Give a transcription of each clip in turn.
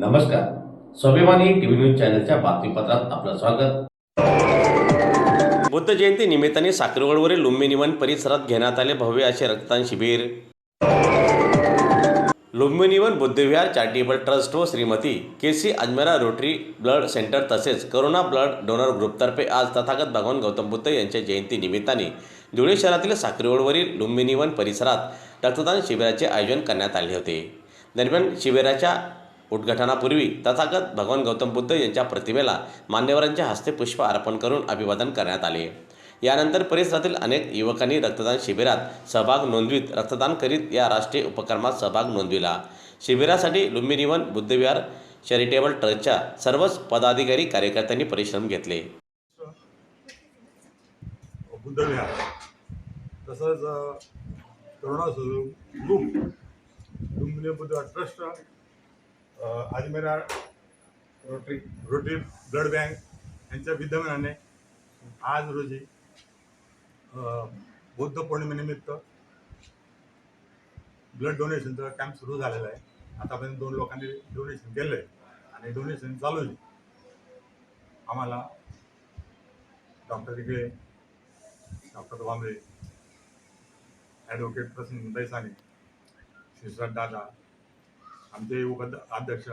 नमस्कार. स्वाभिमानी TV news चॅनलच्या बातमीपत्रात आपलं स्वागत. बुद्ध जयंती निमित्ताने साखरवडवरील लुंबिनीवन परिसरात घेण्यात आले भव्य असे रक्तदान शिबिर. लुंबिनीवन बुद्धविहार चॅरिटेबल ट्रस्ट व Shrimati K C Ajmera rotary blood centre तसेच करोना ब्लड डोनर ग्रुपतर्फे आज तथागत भगवान गौतम बुद्ध यांच्या जयंती निमित्ताने धुळे शहरातील साखरेवडवरील लुंबिनीवन परिसरात रक्तदान शिबिराचे आयोजन करण्यात आले होते. दरम्यान शिबिराच्या उद्घाटनापूर्वी तथागत भगवान गौतम बुद्ध यांच्या प्रतिमेला मान्यवरांच्या हस्ते पुष्प अर्पण करून अभिवादन करण्यात आले. यानंतर परिसरातील अनेक युवकांनी रक्तदान शिबिरात सहभाग नोंदवीत रक्तदान करीत या राष्ट्रीय उपक्रमात सहभाग नोंदविला. शिबिरासाठी लुंबिनीवन बुद्धविहार चॅरिटेबल ट्रस्टच्या सर्वच पदाधिकारी कार्यकर्त्यांनी परिश्रम घेतले. बुद्धविहार. तसंच करुणा स्वरूप लुंबिनी बुद्ध ट्रस्ट अ, Ajmera rotary rotary blood bank यांच्या विद्यमानाने आज रोजी बौद्ध बुद्ध पौर्णिमेनिमित्त ब्लड डोनेशनचा कॅम्प सुरू झालेला आहे. आतापर्यंत दोन लोकांनी डोनेशन केलं आहे आणि डोनेशन चालू आहे. आम्हाला doctor Digale doctor Wamble advocate Prasanna Daisane Shrishwar Dada आमचे उपाध्यक्ष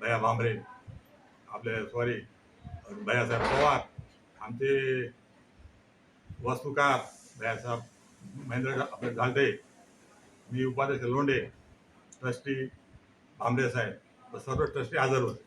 भया भांबरे आपले सॉरी भयासाहेब पवार आमचे वास्तुकार भयासाहेब महेंद्र आपले झालते मी उपाध्यक्ष लोंडे ट्रस्टी भांबरे साहेब सर्व ट्रस्टी हजर होते.